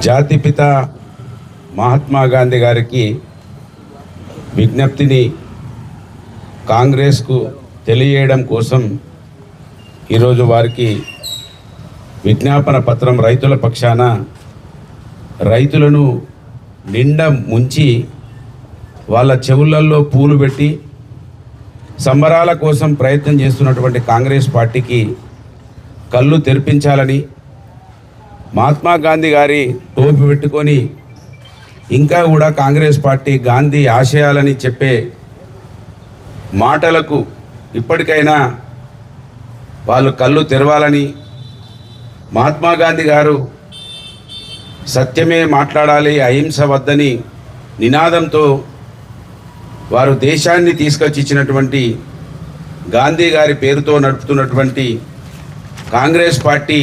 జాతిపిత మహాత్మా గాంధీ గారికి విజ్ఞప్తిని కాంగ్రెస్కు తెలియజేయడం కోసం ఈరోజు వారికి విజ్ఞాపన పత్రం రైతుల పక్షాన రైతులను నిండా ముంచి వాళ్ళ చెవులల్లో పూలు పెట్టి సంబరాల కోసం ప్రయత్నం చేస్తున్నటువంటి కాంగ్రెస్ పార్టీకి కళ్ళు తెరిపించాలని మహాత్మా గాంధీ గారి టోపీ పెట్టుకొని ఇంకా కూడా కాంగ్రెస్ పార్టీ గాంధీ ఆశయాలని చెప్పే మాటలకు ఇప్పటికైనా వాళ్ళు కళ్ళు తెరవాలని మహాత్మా గాంధీ గారు సత్యమే మాట్లాడాలి అహింస వద్దని నినాదంతో వారు దేశాన్ని తీసుకొచ్చి ఇచ్చినటువంటి గాంధీ గారి పేరుతో నడుపుతున్నటువంటి కాంగ్రెస్ పార్టీ